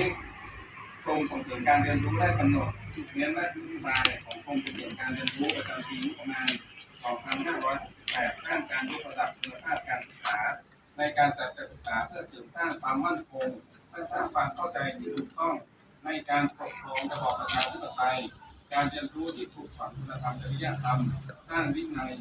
นี้กรมส่งเสริมการเรียนรู้ได้กำหนดเน้นและนโยบายของกรมส่งเสริมการเรียนรู้ประจำปีงบประมาณ 2568ด้านการยกระดับคุณภาพการศึกษา ในการจัดการศึกษาเพื่อเสริมสร้างความมั่นคงและสร้างความเข้าใจที่ถูกต้องในการปกครองระบอบประชาธิปไตยการเรียนรู้ที่ถูกสอนคุณธรรมจริยธรรม สร้างวินัย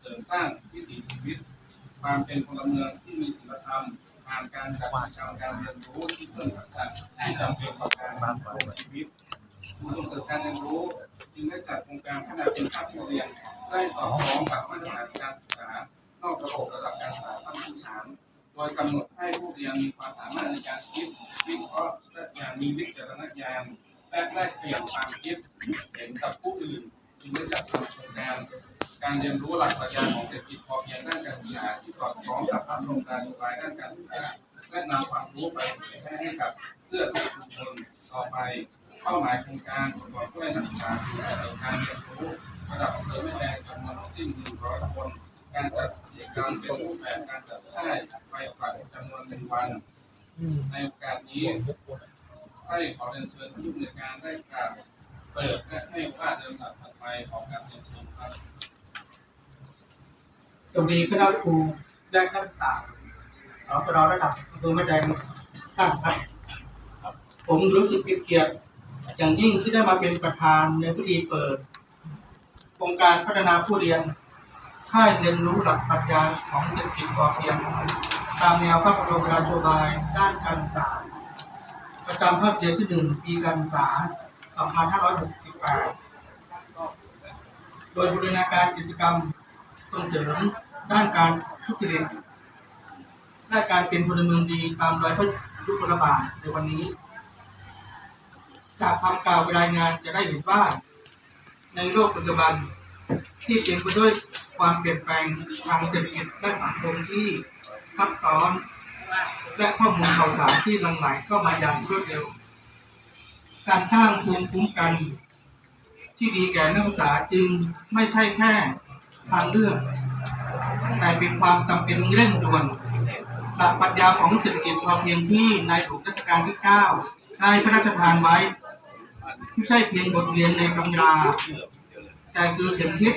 เสริมสร้างวิถีชีวิต ความเป็นพลเมืองที่มีศีลธรรม ผ่านการจัดกิจกรรมการเรียนรู้ที่เพิ่มทักษะที่จำเป็นต่อการดำรงชีวิตศูนย์ส่งเสริมการเรียนรู้จึงได้จัดโครงการพัฒนาคุณภาพผู้เรียนได้สอดคล้องกับมาตรฐานการศึกษานอกระบบระดับการศึกษาขั้นพื้นฐานโดยกำหนดให้ผู้เรียนมีความสามารถในการคิดวิเคราะห์และอย่างมีวิจารณญาณและแลกเปลี่ยนความคิดเห็นกับผู้อื่นจึงได้จัดทำโครงการ การเรียนรู้หลักปรัชญาของเศรษฐกิจพอเพียงด้านการศึกษาที่สอดคล้องกับพระบรมการนโยบายด้านการศึกษาและนำความรู้ไปเผยแพร่ให้กับเพื่อนชุมชนต่อไป เป้าหมายโครงการประกอบด้วยนักศึกษาที่ได้การเรียนรู้ระดับอำเภอแม่แดงจำนวนทั้งสิ้น100 คน การจัดกิจกรรมเป็นรูปแบบการจัดค่ายไปฝันจำนวนหนึ่งวัน ในโอกาสนี้ให้ขอเรียนเชิญผู้ดำเนินการได้กล่าวเปิดและให้โอกาสเดินทางถัดไปของการเรียนเชิญครับ สวัสดีคณะครูและนักศึกษาสอบราระดับอำเภอแม่แดงท่านครับ ผมรู้สึกเป็นเกียรติอย่างยิ่งที่ได้มาเป็นประธานในพิธีเปิดโครงการพัฒนาผู้เรียนค่ายเรียนรู้หลักปรัชญาของเศรษฐกิจพอเพียง ตามแนวพระบรมราโชบายด้านการศึกษาประจำภาคเรียนที่หนึ่งปีการศึกษา 2568 โดยบูรณาการกิจกรรม ส่งเสริมด้านการทุจริตและการเป็นพลเมืองดีตามรอยพระยุคลบาทในวันนี้ จากคำกล่าวรายงานจะได้เห็นว่า ในโลกปัจจุบันที่เต็มไปด้วยความเปลี่ยนแปลงทางเศรษฐกิจและสังคมที่ซับซ้อนและข้อมูลข่าวสารที่หลั่งไหลเข้ามาอย่างรวดเร็ว การสร้างภูมิคุ้มกัน ที่ดีแก่นักศึกษาจึงไม่ใช่แค่ ทางเลือก แต่เป็นความจำเป็นเร่งด่วนหลักปรัชญาของเศรษฐกิจพอเพียงที่ในหลวงรัชกาลที่ 9 ได้พระราชทานไว้ ไม่ใช่เพียงบทเรียนในตำรา แต่คือเข็มทิศ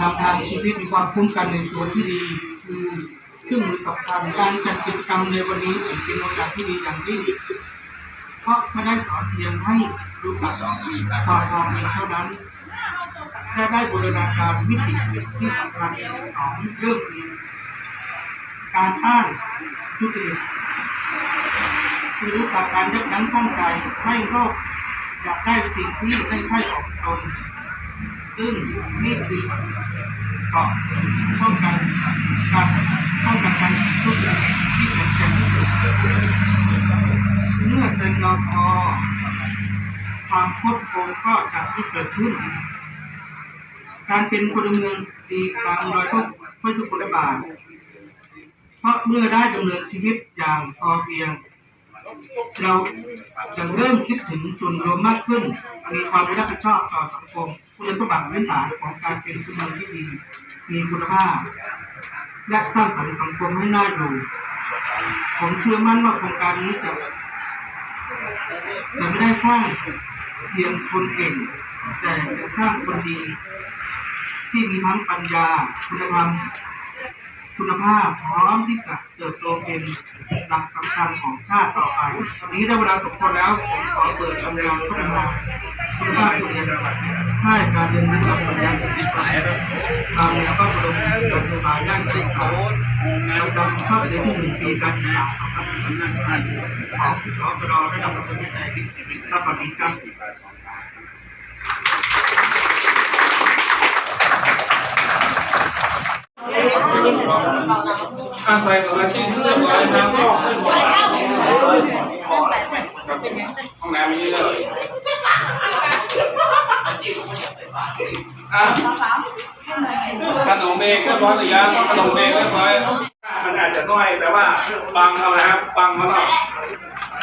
นำทางชีวิตมีความคุ้มกันในตัวที่ดี คือเครื่องมือสำคัญการจัดกิจกรรมในวันนี้ถือเป็นโอกาสที่ดีอย่างยิ่งเพราะไม่ได้สอนเพียงให้รู้จักความพอเพียงเท่านั้น และได้บูรณาการวิธีที่สำคัญสองเรื่องการอ้างทุจริตคือรู้จักการยับยั้งชั่งใจให้โลกอยากได้สิ่งที่ไม่ใช่ของตนซึ่งนี่คือเกาะป้องกันการป้องกันการทุจริตที่แข็งแกร่งที่สุดเมื่อใจเราพอความคดโกงก็จะที่เกิดขึ้น การเป็นพลเมืองดีตามรอยพระพระยุคลบาทเพราะเมื่อได้ดำเนินชีวิตอย่างพอเพียง เราจะเริ่มคิดถึงส่วนรวมมากขึ้น มีความรับผิดชอบต่อสังคมคุณสมบัติพื้นฐานของการเป็นพลเมืองที่ดี มีคุณภาพ และสร้างสรรค์สังคมให้น่าอยู่ ผมเชื่อมั่นว่าโครงการนี้จะจะไม่ได้สร้างเพียงคนเก่ง แต่จะสร้างคนดี ที่มีทั้งปัญญาคุณธรรมคุณภาพพร้อมที่จะเติบโตเป็นหลักสำคัญของชาติต่อไปวันนี้ได้เวลาสมควรแล้วผมขอเปิดทำการพัฒนาคุณภาพผู้เรียนค่ายการเรียนรู้และปัญญาสิทธิสายตามแนวพระบรมราโชบายด้านการศึกษาประจำภาคเรียนที่หนึ่งปีการศึกษา2565ของสอบรระดับประเทศไทยรับปฏิกัน อาศัยสมาชิกเพื่อนไว้ทางห้องห้องน้ำม่เยอะอะขนมเบเกเรียบร้อยหรือยังขนมเบเกเรียบร้อยมันอาจจะน้อยแต่ว่าฟังเขานะครับฟังเขาเนาะ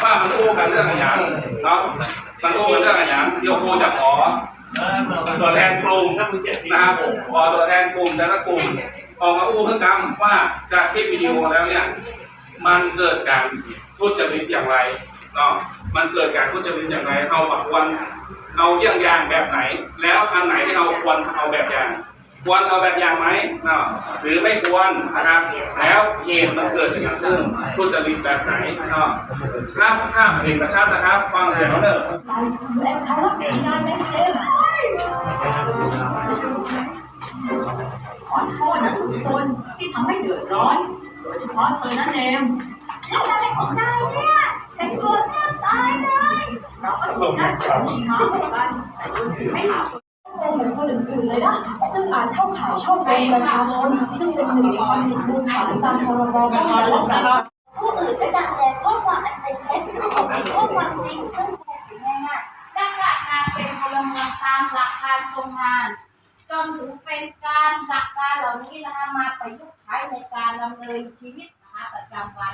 ว่ามันอู้กันเรื่องอะไรอย่างเนาะมันอู้กันเรื่องอะไรอย่างเดี๋ยวคจะขอตัวแทนกลุ่มนะครับขอตัวแทนกลุ่มแต่ละกลุ่ม ออกมาอู้พฤติกรรมว่าจากคลิปวิดีโอแล้วเนี่ยมันเกิดการทุจริตอย่างไรเนาะมันเกิดการทุจริตอย่างไรเอาบบควรเอาเยี่ยงอย่างแบบไหน แล้วอันไหนที่เราควรเอาแบบอย่าง ควรเอาแบบอย่างไหมเนาะหรือไม่ควรนะครับแล้วเหตุมันเกิดจากอย่างซึ่งทุจริตแบบไหนเนาะห้ามห้ามเอกชัดนะครับ ฟังเสียงเขาเนอะ ขอโทษนะทุกคนที่ทำให้เดือดร้อน โดยเฉพาะเธอนะเนมแล้วอะไรของนายเนี่ย ฉันกลัวแทบตายเลย เราก็ถูกจัดจับชีมาเหมือนกันแต่จนถึงไม่อาจเป็นเหมือนคนอื่นๆเลยนะ ซึ่งอาจเข้าข่ายช่อโกงประชาชน ซึ่งเป็นหนึ่งในความผิดมูลฐานตามพรบป้องกันและปราบผู้อื่นด้วยการแสดงข้อความอันเป็นเท็จหรือข้อความจริงซึ่งแท้จริงง่ายๆและกระทำเป็นพลเมืองตามหลักการทรงงานจนถึงเป็นก การหลักการเหล่านี้นะคะมาประยุกต์ใช้ในการดำเนินชีวิตนะคะประจำวัน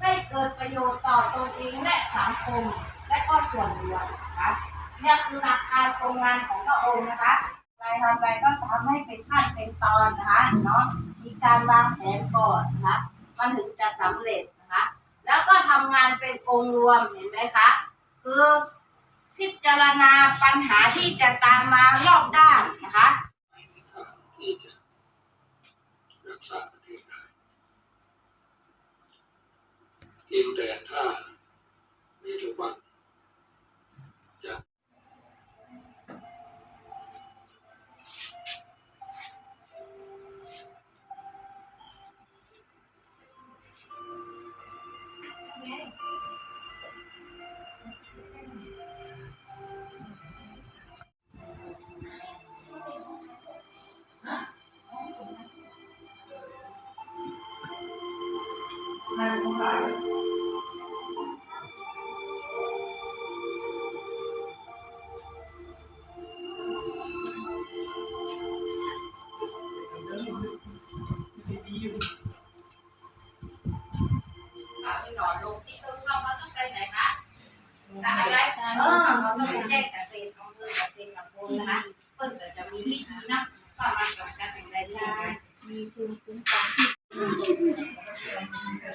ให้เกิดประโยชน์ต่อตนเองและสังคมและก็ส่วนรวมนะคะเนี่ยคือหลักการทรงงานของพระองค์นะคะอะไรทำอะไรก็ทำให้เป็นขั้นเป็นตอนนะคะเนาะมีการวางแผนก่อนนะคะมันถึงจะสำเร็จนะคะ แล้วก็ทำงานเป็นองค์รวมเห็นไหมคะ คือพิจารณาปัญหาที่จะตามมารอบด้านนะคะ ที่จะรักษาประเทศได้เพียงแต่ถ้าในทุกวัน เอาที่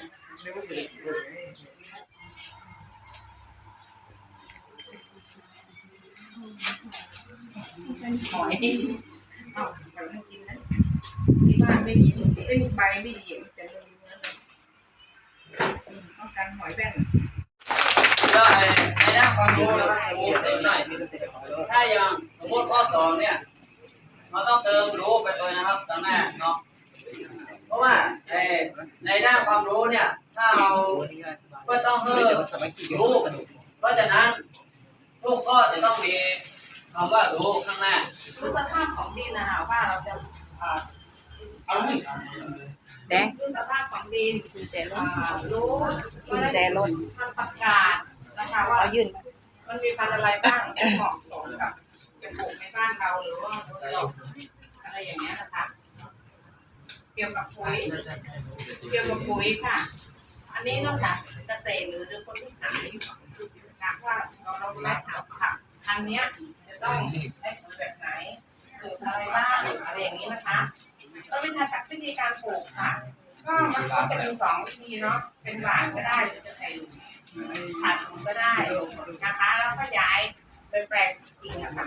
น อนลงที่ต้นข้าวเขาต้องไปไหอะไรเอาต้องไปแจ้งเกษตรอำเภอเกษตรกับคนนะคะเพิ่นก็จะมีวิธีนะว่ามันกับการแต่งกายได้มีภูมิคุ้มกันหอยเอาไปไม่กินนะที่บ้านไม่มีเอ้ยใบไม่ดีแต่เลยเนื้อเลยต้องการหอยแบนก็ในในด้านความรู้นะครับสมมติเสริมหน่อยถ้าอย่างสมมติข้อสองเนี่ยเราต้องเติมรู้ไปเลยนะครับตอนแรกเนาะ ราะว่าในในด้านความรู้เนี่ย ถ้าเราก็ต้องเพิ่มรู้เพราะฉะนั้นทุกข้อจะต้องมีคำว่ารู้ข้างหน้าดูสภาพของดินนะคะว่าเราจะอ่าเอาหนึ่งแดงดูสภาพของดินกุญแจรถรู้กุญแจรถมันประกาศนะคะว่าเอายื่นมันมีพันธุ์อะไรบ้างที่เหมาะสมกับจะปลูกในบ้านเราหรือว่าอะไรอย่างเงี้ยนะคะ เกี่ยวกับปุ๋ยเกี่ยวกับปุ๋ยค่ะ อันนี้นอกจากเกษตรหรือหรือคนที่ขายถามว่าเราเราได้ถามค่ะอันเนี้ยจะต้องใช้ปุ๋ยแบบไหนสูตรอะไรบ้างอะไรอย่างนี้นะคะแล้ววิธีการวิธีการปลูกค่ะ ก็มันก็จะมีสองวิธีเนาะเป็นหวานก็ได้หรือจะใส่ขาดถุงก็ได้นะคะแล้วก็ย้ายไปแปลงจริงอะค่ะ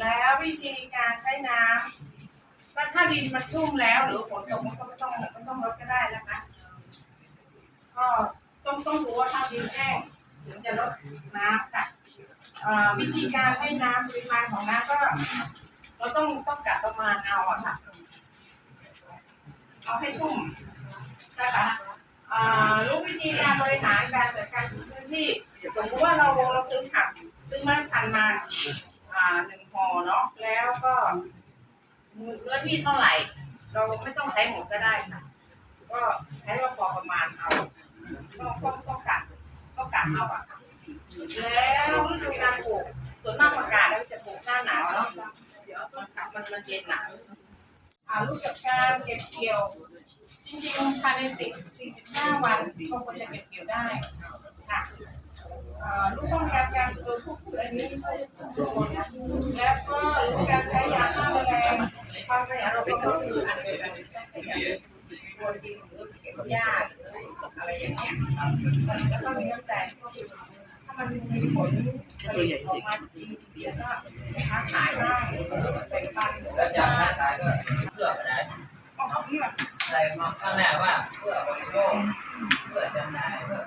แล้ววิธีการใช้น้ำ ว่าถ้าดินมันชุ่มแล้ว หรือฝนตกมันก็ไม่ต้องไม่ต้องลดก็ได้นะคะก็ต้องต้องรู้ว่าถ้าดินแห้งถึงจะลดน้ำค่ะวิธีการให้น้ำปริมาณของน้ำก็ เราต้องต้องกะประมาณเอาอะค่ะ เอาให้ชุ่มนะคะเอ่อรู้วิธีการบริหารการจัดการพื้นที่สมมติว่าเราเราซื้อผักซื้อไม้พันธุ์มา อ่าหนึ่งห่อเนาะแล้วก็ เนื้อที่เท่าไหร่ เราไม่ต้องใช้หมดก็ได้ค่ะ ก็ใช้ว่าพอประมาณเอาก็ก็ก็กัดก็กัดเอาอะค่ะแล้วฤดูการปลูกส่วนมากประกาศแล้วจะปลูกหน้าหนาวเนาะเดี๋ยวต้นขับ มันมันเย็นหนาวอ่ารูปแบบการเก็บเกี่ยว จริงๆภายในสิบสี่สิบห้าวันก็ควรจะเก็บเกี่ยวได้ค่ะอ่าลูกป้องกันการเกิดพวกอันนี้แล้วก็รู้การใช้ยาฆ่าแมลงความขยันเราก็คืออันเดียวกันส่วนดินหรือเก็บหญ้าหรืออะไรอย่างเงี้ยแล้วก็มีน้ำแตงก็คือ มันมีผลผลิตออกจริงเดียวก็ค้าขายได้แบ่งปันล้วจากค้าขายเพื่ออะไรใส่มาข้างหน้าว่าเพื่อบริโภคเพื่อจำหน่ายเพื่อ